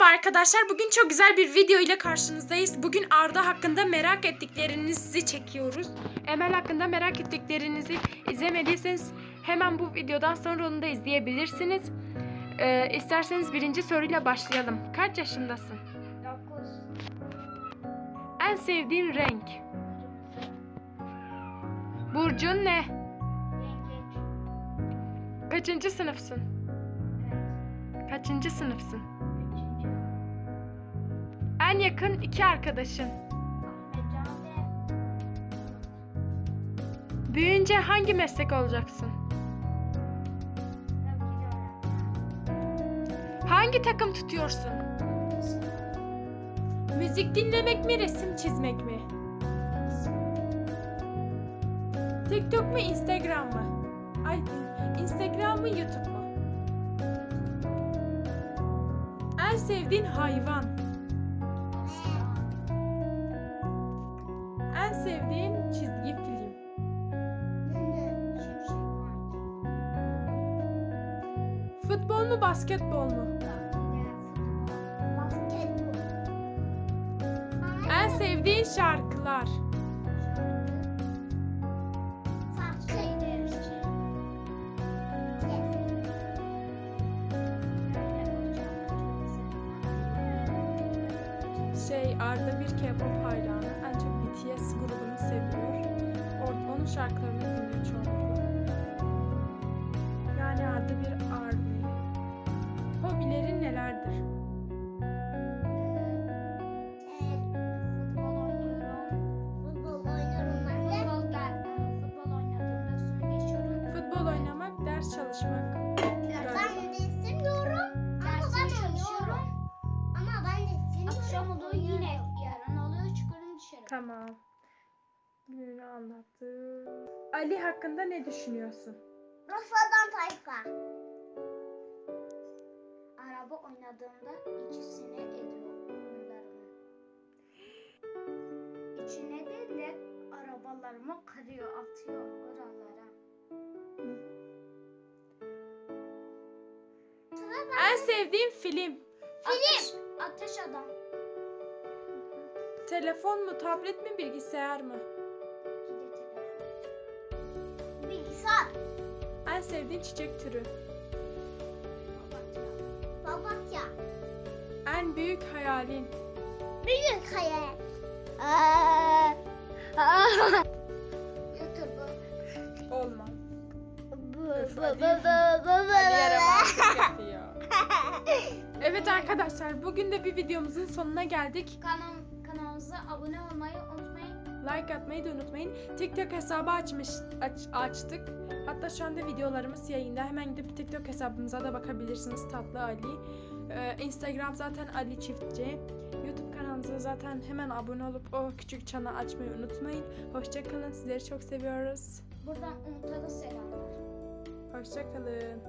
Merhaba arkadaşlar. Bugün çok güzel bir video ile karşınızdayız. Bugün Arda hakkında merak ettiklerinizi çekiyoruz. Emel hakkında merak ettiklerinizi izlemediyseniz hemen bu videodan sonra onu da izleyebilirsiniz. Ee, isterseniz birinci soruyla başlayalım. Kaç yaşındasın? 9 En sevdiğin renk? Burcun ne? Kaçıncı sınıfsın? Kaçıncı sınıfsın? 3. En yakın iki arkadaşın. Büyüyünce hangi meslek olacaksın? Hangi takım tutuyorsun? Müzik dinlemek mi, resim çizmek mi? TikTok mu, Instagram mı? Ay, Instagram mı, YouTube mu? En sevdiğin hayvan? En sevdiğin çizgi film? Futbol mu, basketbol mu? En sevdiğin şarkılar? Şey Arda bir K-pop hayranı. BTS grubunu seviyor. Or- onun şarkılarını dinliyor çoğunlukla. Yani Arda bir ARMY. Hobilerin nelerdir? Futbol oynamak, ders çalışmak. Ben de istemiyorum ama ben oynuyorum. Ama ben de istemiyorum. Akşam oluyor yine Tamam. Gününü anlattı. Ali hakkında ne düşünüyorsun? Rafadan tayfa. Araba oynadığımda içisine ediyor oyunlarımı. İçine değil de arabalarımı kırıyor, atıyor oralara. En sevdiğin film? Film. Ateş, ateş adam. Telefon mu, tablet mi, bilgisayar mı? Bilgisayar. En sevdiğin çiçek türü? Papatya. En büyük hayalin? Büyük hayal. Olmaz. Mahsus yapıyor. Evet arkadaşlar bugün de bir videomuzun sonuna geldik. Kanal, kanalımıza abone olmayı unutmayın. Like atmayı da unutmayın. TikTok hesabı açmış aç- açtık. Hatta şu anda videolarımız yayında. Hemen gidip TikTok hesabımıza da bakabilirsiniz Tatlı Ali. Ee, Instagram zaten Ali Çiftçi. YouTube kanalımıza zaten hemen abone olup o küçük çanı açmayı unutmayın. Hoşçakalın. Sizleri çok seviyoruz. Buradan Umut'a da selamlar. Hoşçakalın.